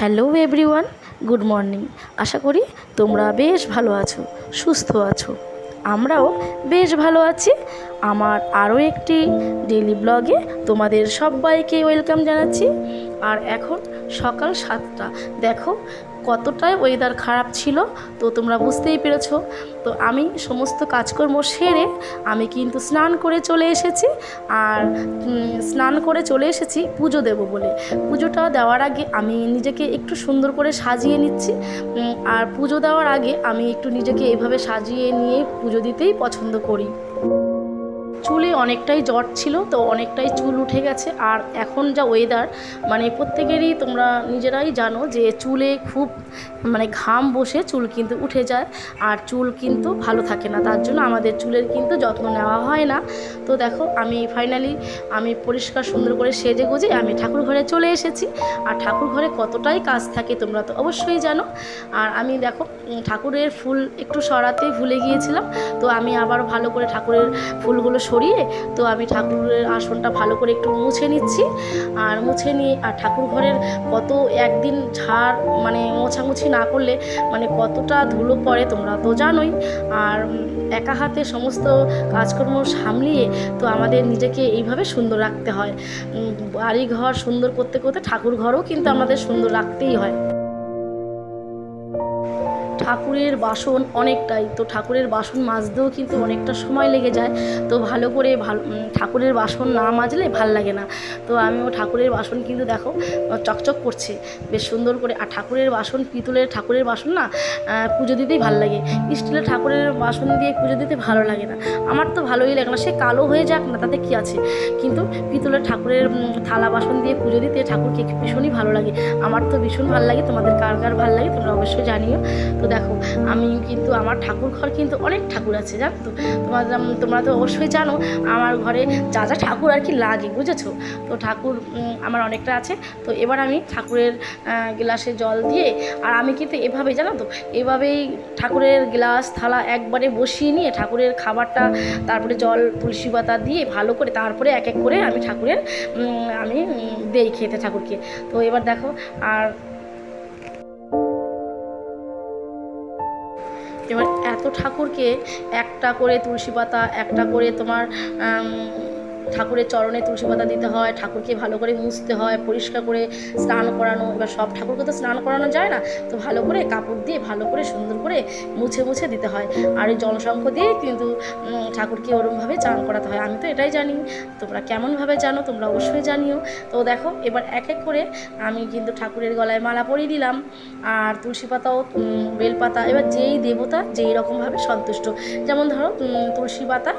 Hello everyone, good morning. আশা করি তোমরা বেশ ভালো আছো, সুস্থ আছো। আমরাও বেশ ভালো আছি। আমার আরও একটি ডেলি ব্লগে তোমাদের সবাইকে ওয়েলকাম জানাচ্ছি। আর এখন সকাল সাতটা, দেখো কতটাই ওয়েদার খারাপ ছিল, তো তোমরা বুঝতেই পেরেছ। তো আমি সমস্ত কাজকর্ম সেরে আমি কিন্তু স্নান করে চলে এসেছি, আর স্নান করে চলে এসেছি পুজো দেব বলে। পুজোটা দেওয়ার আগে আমি নিজেকে একটু সুন্দর করে সাজিয়ে নিচ্ছি আর পুজো দেওয়ার আগে আমি একটু নিজেকে এভাবে সাজিয়ে নিয়ে পুজো দিতেই পছন্দ করি। চুলে অনেকটাই জট ছিল, তো অনেকটাই চুল উঠে গেছে। আর এখন যা ওয়েদার মানে প্রত্যেকেরই তোমরা নিজেরাই জানো যে চুলে খুব মানে ঘাম বসে চুল কিন্তু উঠে যায়, আর চুল কিন্তু ভালো থাকে না। তার জন্য আমাদের চুলের কিন্তু যত্ন নেওয়া হয় না। তো দেখো, আমি ফাইনালি আমি পরিষ্কার সুন্দর করে সেজে গুজে আমি ঠাকুর ঘরে চলে এসেছি। আর ঠাকুর ঘরে কতটাই কাজ থাকে তোমরা তো অবশ্যই জানো। আর আমি দেখো ঠাকুরের ফুল একটু সরাতে ভুলে গিয়েছিলাম। তো আমি আবার ভালো করে ঠাকুরের ফুলগুলো সরিয়ে তো আমি ঠাকুরের আসনটা ভালো করে একটু মুছে নিচ্ছি। আর মুছে নিয়ে, আর ঠাকুর ঘরের কত একদিন ঝাড় মানে মোছামুছি না করলে মানে কতটা ধুলো পড়ে তোমরা তো জানোই। আর একা হাতে সমস্ত কাজকর্ম সামলিয়ে তো আমাদের নিজেকে এইভাবে সুন্দর রাখতে হয়। বাড়ি ঘর সুন্দর করতে করতে ঠাকুর ঘরও কিন্তু আমাদের সুন্দর রাখতেই হয়। ঠাকুরের বাসন অনেকটাই। তো ঠাকুরের বাসন মাজতেও কিন্তু অনেকটা সময় লেগে যায়। তো ভালো করে ভালো ঠাকুরের বাসন না মাজলে ভালো লাগে না। তো আমি ও ঠাকুরের বাসন কিন্তু দেখো, চকচক করছে। বেশ সুন্দর করে। আর ঠাকুরের বাসন, পিতলের ঠাকুরের বাসন না পুজো দিতেই ভালো লাগে। স্টিলের ঠাকুরের বাসন দিয়ে পুজো দিতে ভালো লাগে না। আমার তো ভালোই লাগে না। সে কালো হয়ে যাক না, তাতে কি আছে? কিন্তু পিতলের ঠাকুরের থালা বাসন দিয়ে পুজো দিতে ঠাকুরকে ভীষণই ভালো লাগে। আমার তো ভীষণ ভালো লাগে। তোমাদের কার কার ভালো লাগে তোমরা অবশ্যই জানিও। তো দেখো আমি কিন্তু, আমার ঠাকুর ঘর কিন্তু অনেক ঠাকুর আছে, জানো তো? তোমার তোমরা তো অবশ্যই জানো, আমার ঘরে যা যা ঠাকুর আর কি লাগে, বুঝেছ? তো ঠাকুর আমার অনেকটা আছে। তো এবার আমি ঠাকুরের গ্লাসে জল দিয়ে, আর আমি কিন্তু এভাবেই, জানো তো, এভাবেই ঠাকুরের গ্লাস, থালা একবারে বসিয়ে নিয়ে ঠাকুরের খাবারটা, তারপরে জল, তুলসী পাতা দিয়ে ভালো করে, তারপরে এক এক করে আমি ঠাকুরের আমি দেই খেতে ঠাকুরকে। তো এবার দেখো, আর এবার এত ঠাকুরকে একটা করে তুলসী পাতা একটা করে তোমার ঠাকুরের চরণে তুলসী পাতা দিতে হয়, ঠাকুরকে ভালো করে মুছতে হয়, পরিষ্কার করে স্নান করানো, এবার সব ঠাকুরকে তো স্নান করানো যায় না, তো ভালো করে কাপড় দিয়ে ভালো করে সুন্দর করে মুছে মুছে দিতে হয়। আর এই জলসংখ্য দিয়েই কিন্তু ঠাকুরকে ওরমভাবে চান করাতে হয়। আমি তো এটাই জানি। তোমরা কেমনভাবে জানো তোমরা অবশ্যই জানিও। তো দেখো, এবার এক এক করে আমি কিন্তু ঠাকুরের গলায় মালা পরিয়ে দিলাম। আর তুলসী পাতাও বেলপাতা, এবার যেই দেবতা যেই রকমভাবে সন্তুষ্ট। যেমন ধরো তুলসী পাতা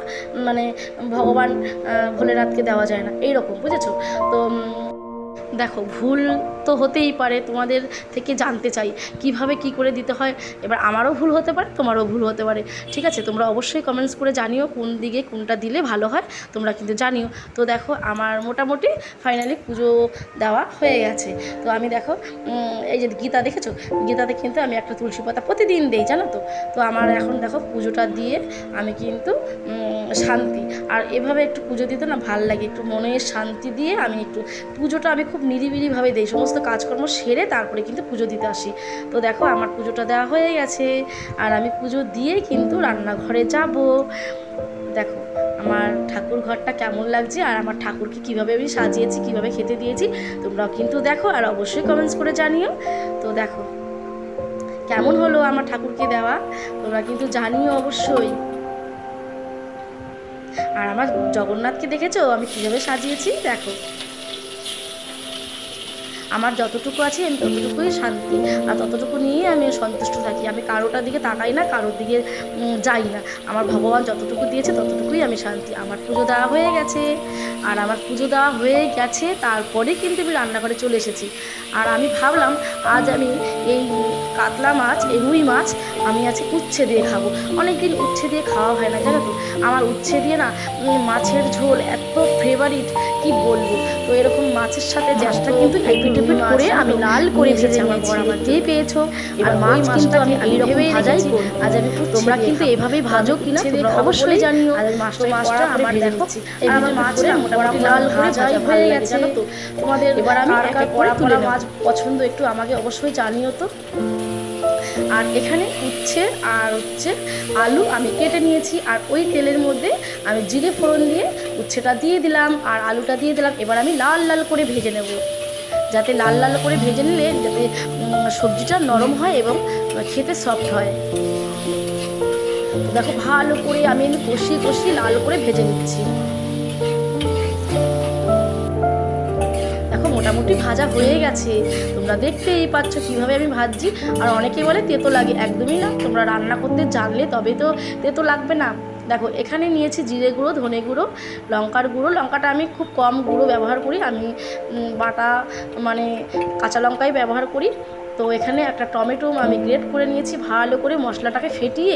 মানে ভগবান আহ, রাতকে দেওয়া যায় না। এইরকম বুঝেছ? তো দেখো ভুল তো হতেই পারে, তোমাদের থেকে জানতে চাই। কীভাবে কি করে দিতে হয়? এবার আমারও ভুল হতে পারে, তোমারও ভুল হতে পারে। ঠিক আছে, তোমরা অবশ্যই কমেন্টস করে জানিও কোন দিকে কোনটা দিলে ভালো হয়, তোমরা কিন্তু জানিও। তো দেখো, আমার মোটামুটি ফাইনালি পুজো দেওয়া হয়ে গেছে। তো আমি দেখো এই যে গীতা দেখেছ? গীতাতে কিন্তু আমি একটা তুলসী পাতা প্রতিদিন দিই, জানো তো? তো আমার এখন দেখো পুজোটা দিয়ে আমি কিন্তু শান্তি। আর এভাবে একটু পুজো দিতে না ভালো লাগে, একটু মনের শান্তি দিয়ে আমি একটু পুজোটা আমি খুব নিরিবিলিভাবে দিই। সমস্ত কাজকর্ম সেরে তারপরে কিন্তু পুজো দিতে আসি। তো দেখো, আমার পুজোটা দেওয়া হয়ে গেছে। আর আমি পুজো দিয়ে কিন্তু রান্নাঘরে যাব। দেখো, আমার ঠাকুর ঘরটা কেমন লাগছে আর আমার ঠাকুরকে কীভাবে আমি সাজিয়েছি, কীভাবে খেতে দিয়েছি, তোমরাও কিন্তু দেখো আর অবশ্যই কমেন্টস করে জানিও। তো দেখো, কেমন হলো আমার ঠাকুরকে দেওয়া? তোমরা কিন্তু জানিও অবশ্যই। আর আমার জগন্নাথকে দেখেছ? আমি কীভাবে সাজিয়েছি? দেখো। আমার যতটুকু আছে আমি ততটুকুই শান্তি। আর ততটুকু নিয়েই আমি সন্তুষ্ট থাকি। আমি কারোটার দিকে তাকাই না, কারোর দিকে যাই না। আমার ভগবান যতটুকু দিয়েছে ততটুকুই আমি শান্তি। আমার পুজো দেওয়া হয়ে গেছে। আর আমার পুজো দেওয়া হয়ে গেছে তারপরে কিন্তু আমি রান্নাঘরে চলে এসেছি। আর আমি ভাবলাম, আজ আমি এই কাতলা মাছ, এই রুই মাছ আমি আজকে উচ্ছে দিয়ে খাব। অনেক দিন উচ্ছে দিয়ে খাওয়া হয় না, জানো তো? আমার উচ্ছে দিয়ে না মাছের ঝোল এত ফেভারিট কি বলব? তো এরকম মাছের সাথে জ্যাসটা কিন্তু এপিট এপিট করে আমি লাল করে ভেজে আমার বড় দেখতেই পেয়েছ। আর মাছ কিন্তু আমি এইরকম ভাজাই আজ আমি তোমরা কিন্তু এভাবেই ভাজো কিনা তোমরা অবশ্যই জানিও। আর মাছটা মাছটা আমার দেখো আর আমার মাছটা মোটামুটি লাল করে ভাজা হয়ে গেছে। তো? তোমাদের এবার আমি একা পড়া পড়া মাছ পছন্দ একটু আমাকে অবশ্যই জানিও তো। আর এখানে উচ্ছে আর হচ্ছে আলু আমি কেটে নিয়েছি আর ওই তেলের মধ্যে আমি জিরে ফোড়ন দিয়ে উচ্ছেটা দিয়ে দিলাম আর আলুটা দিয়ে দিলাম। এবার আমি লাল লাল করে ভেজে নেব। যাতে লাল লাল করে ভেজে নিলে যাতে সবজিটা নরম হয় এবং খেতে সফট হয়। দেখো ভালো করে আমি কষিয়ে কষিয়ে লাল করে ভেজে নিচ্ছি। মোটামুটি ভাজা হয়ে গেছে। তোমরা দেখতেই পাচ্ছ কীভাবে আমি ভাজছি। আর অনেকে বলে তেতো লাগে, একদমই না। তোমরা রান্না করতে জানলে তবে তো তেতো লাগবে না। দেখো, এখানে নিয়েছি জিরে গুঁড়ো, ধনে গুঁড়ো, লঙ্কার গুঁড়ো। লঙ্কাটা আমি খুব কম গুঁড়ো ব্যবহার করি। আমি বাটা মানে কাঁচা লঙ্কাই ব্যবহার করি। তো এখানে একটা টমেটো আমি গ্রেট করে নিয়েছি ভালো করে মশলাটাকে ফেটিয়ে।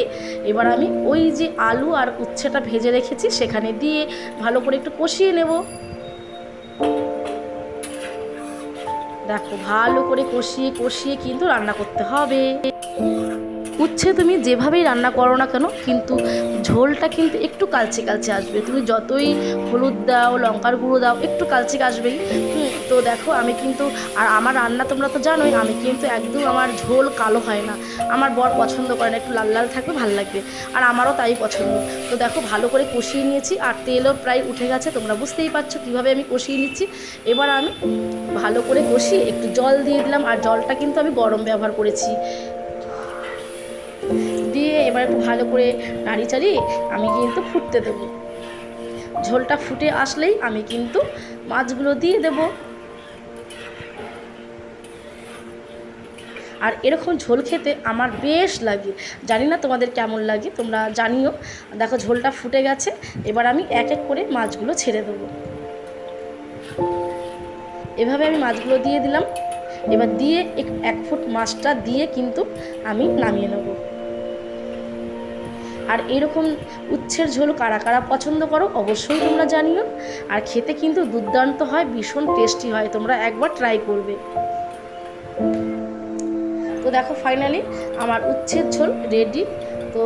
এবার আমি ওই যে আলু আর উচ্ছেটা ভেজে রেখেছি, সেখানে দিয়ে ভালো করে একটু কষিয়ে নেব। দেখো ভালো করে কষিয়ে কষিয়ে কিন্তু রান্না করতে হবে। উচ্ছে তুমি যেভাবেই রান্না করো না কেন, কিন্তু ঝোলটা কিন্তু একটু কালচে কালচে আসবে। তুমি যতই হলুদ দাও, লঙ্কার গুঁড়ো দাও, একটু কালচে আসবেই। তো দেখো আমি কিন্তু, আর আমার রান্না তোমরা তো জানোই, আমি কিন্তু একদম আমার ঝোল কালো হয় না। আমার বর পছন্দ করে না, একটু লাল লাল থাকবে, ভালো লাগবে। আর আমারও তাই পছন্দ। তো দেখো ভালো করে কষিয়ে নিয়েছি, আর তেলও প্রায় উঠে গেছে, তোমরা বুঝতেই পারছ কীভাবে আমি কষিয়ে নিচ্ছি। এবার আমি ভালো করে কষিয়ে একটু জল দিয়ে দিলাম, আর জলটা কিন্তু আমি গরম ব্যবহার করেছি। এবার একটু ভালো করে নাড়ি চালিয়ে আমি কিন্তু ফুটতে দেবো। ঝোলটা ফুটে আসলেই আমি কিন্তু মাছগুলো দিয়ে দেব। আর এরকম ঝোল খেতে আমার বেশ লাগে। জানি না তোমাদের কেমন লাগে, তোমরা জানিও। দেখো ঝোলটা ফুটে গেছে, এবার আমি এক এক করে মাছগুলো ছেড়ে দেবো। এভাবে আমি মাছগুলো দিয়ে দিলাম। এবার দিয়ে এক ফুট মাছটা দিয়ে কিন্তু আমি নামিয়ে নেব। আর এরকম উচ্ছের ঝোল কারা কারা পছন্দ করো অবশ্যই তোমরা জানিও। আর খেতে কিন্তু দুর্দান্ত হয়, ভীষণ টেস্টি হয়, তোমরা একবার ট্রাই করবে। তো দেখো ফাইনালি আমার উচ্ছের ঝোল রেডি তো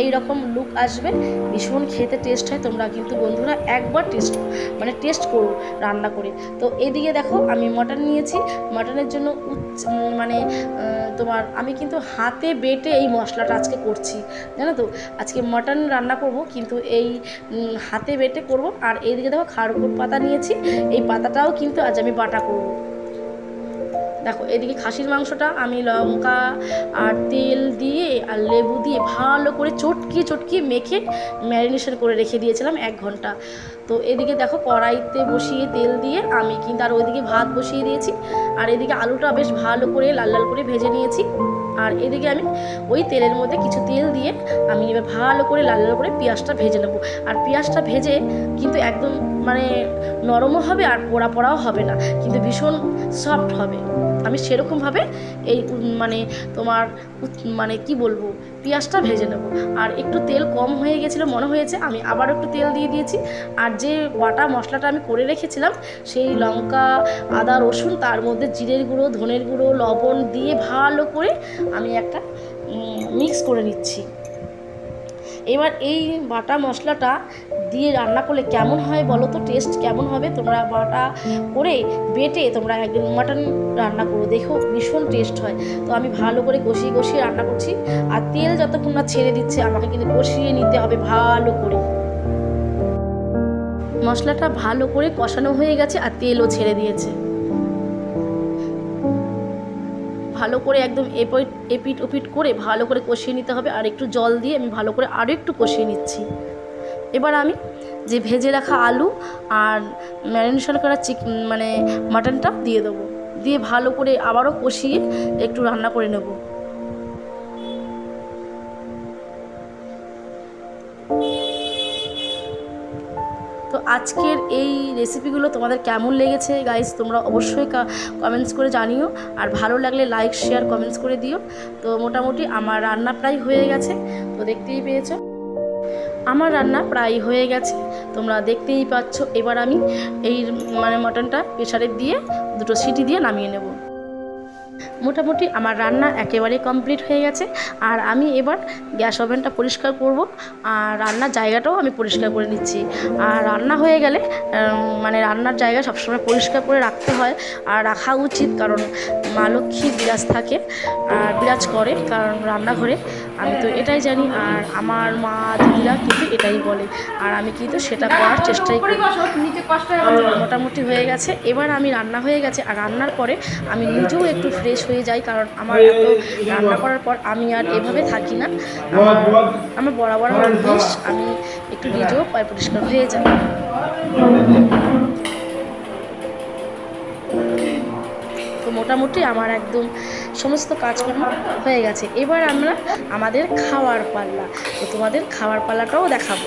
এই রকম লুক আসবে, ভীষণ খেতে টেস্ট হয়। তোমরা কিন্তু বন্ধুরা একবার টেস্ট মানে টেস্ট করো রান্না করে। তো এদিকে দেখো আমি মটন নিয়েছি। মটনের জন্য উচ্চ মানে তোমার আমি কিন্তু হাতে বেটে এই মশলাটা আজকে করছি, জানো তো? আজকে মটন রান্না করব, কিন্তু এই হাতে বেটে করব। আর এইদিকে দেখো খারকুট পাতা নিয়েছি। এই পাতাটাও কিন্তু আজ আমি বাটা করব। দেখো, এদিকে খাসির মাংসটা আমি লঙ্কা আর তেল দিয়ে আর লেবু দিয়ে ভালো করে চটকিয়ে চটকিয়ে মেখে ম্যারিনেশন করে রেখে দিয়েছিলাম এক ঘণ্টা। তো এদিকে দেখো, কড়াইতে বসিয়ে তেল দিয়ে আমি কিন্তু আর ওইদিকে ভাত বসিয়ে দিয়েছি। আর এদিকে আলুটা বেশ ভালো করে লাল লাল করে ভেজে নিয়েছি। আর এদিকে আমি ওই তেলের মধ্যে কিছু তেল দিয়ে আমি এবার ভালো করে, লাল লাল করে পেঁয়াজটা ভেজে নেব। আর পেঁয়াজটা ভেজে কিন্তু একদম মানে নরমও হবে আর পোড়া পোড়াও হবে না, কিন্তু ভীষণ সফট হবে। আমি সেরকমভাবে এই মানে তোমার মানে কি বলব, পেঁয়াজটা ভেজে নেব। আর একটু তেল কম হয়ে গেছিল মনে হয়েছে, আমি আবার একটু তেল দিয়ে দিয়েছি। আর যে বাটা মশলাটা আমি করে রেখেছিলাম, সেই লঙ্কা, আদা, রসুন, তার মধ্যে জিরের গুঁড়ো, ধনের গুঁড়ো, লবণ দিয়ে ভালো করে আমি একটা মিক্স করে নিচ্ছি। এবার এই বাটা মশলাটা দিয়ে রান্না করলে কেমন হয় বলো তো? টেস্ট কেমন হবে? তোমরা বাটা করে বেটে তোমরা একদিন মাটন রান্না করো। দেখো ভীষণ টেস্ট হয়। তো আমি ভালো করে কষিয়ে কষিয়ে রান্না করছি। আর তেল যতক্ষণ না ছেড়ে দিচ্ছে, আমাকে কিন্তু কষিয়ে নিতে হবে ভালো করে। মশলাটা ভালো করে কষানো হয়ে গেছে আর তেলও ছেড়ে দিয়েছে। ভালো করে একদম এপিট এপিট ওপিট করে ভালো করে কষিয়ে নিতে হবে আর একটু জল দিয়ে আমি ভালো করে আরও একটু কষিয়ে নিচ্ছি। এবার আমি যে ভেজে রাখা আলু আর ম্যারিনেশন করা চিক মানে মাটনটা দিয়ে দেবো। দিয়ে ভালো করে আবারও কষিয়ে একটু রান্না করে নেব। তো আজকের এই রেসিপিগুলো তোমাদের কেমন লেগেছে গাইস তোমরা অবশ্যই কমেন্টস করে জানিও। আর ভালো লাগলে লাইক শেয়ার কমেন্টস করে দিও। তো মোটামুটি আমার রান্না প্রায় হয়ে গেছে, তো দেখতেই পেয়েছ? আমার রান্না প্রায় হয়ে গেছে। তোমরা দেখতেই পাচ্ছ, এবার আমি এই মানে মটনটা প্রেশারে দিয়ে দুটো সিটি দিয়ে নামিয়ে নেব। মোটামুটি আমার রান্না একেবারে কমপ্লিট হয়ে গেছে। আর আমি এবার গ্যাস ওভেনটা পরিষ্কার করব। আর রান্নার জায়গাটাও আমি পরিষ্কার করে নিচ্ছি। আর রান্না হয়ে গেলে মানে রান্নার জায়গা সবসময় পরিষ্কার করে রাখতে হয়। আর রাখা উচিত কারণ মা লক্ষ্মী বিরাজ থাকে আর বিরাজ করে কারণ রান্নাঘরে। আমি তো এটাই জানি আর আমার মা, দিদিরা কিন্তু এটাই বলে। আর আমি কিন্তু সেটা করার চেষ্টাই করি। মোটামুটি হয়ে গেছে। এবার আমি রান্না হয়ে গেছে আর রান্নার পরে আমি নিজেও একটু হয়ে যাই কারণ আমার এত রান্না করার পর আমি আর এভাবে থাকি না। আমার আমার বরাবর অভ্যেস আমি একটু নিজেও পয় পরিষ্কার হয়ে যাই তো মোটামুটি আমার একদম সমস্ত কাজকর্ম হয়ে গেছে। এবার আমরা আমাদের খাওয়ার পাল্লা। তো তোমাদের খাওয়ার পাল্লাটাও দেখাবো।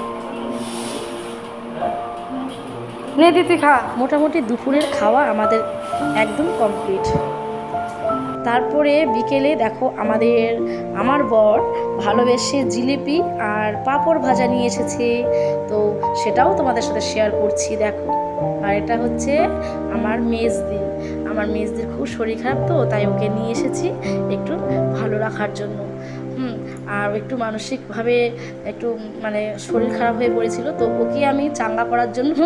নে দিদি খা। মোটামুটি দুপুরের খাওয়া আমাদের একদম কমপ্লিট তারপরে বিকেলে দেখো আমাদের, আমার বর ভালোবেসে জিলিপি আর পাঁপড় ভাজা নিয়ে এসেছে। তো সেটাও তোমাদের সাথে শেয়ার করছি, দেখো। আর এটা হচ্ছে আমার মেজদি। আমার মেজদির খুব শরীর খারাপ তো, তাই ওকে নিয়ে এসেছি একটু ভালো রাখার জন্য। আর একটু মানসিকভাবে একটু মানে শরীর খারাপ হয়ে পড়েছিল, তো ওকে আমি চাঙ্গা করার জন্য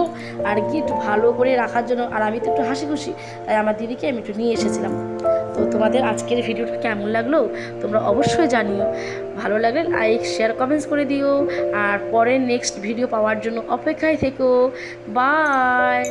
আর কি একটু ভালো করে রাখার জন্য, আর আমি তো একটু হাসি খুশি তাই আমার দিদিকে আমি একটু নিয়ে এসেছিলাম। তো তোমাদের আজকের ভিডিওটা কেমন লাগল? তোমরা অবশ্যই জানিও। ভালো লাগলে লাইক শেয়ার কমেন্টস করে দিও। আর পরে নেক্সট ভিডিও পাওয়ার জন্য অপেক্ষায় থেকো। বাই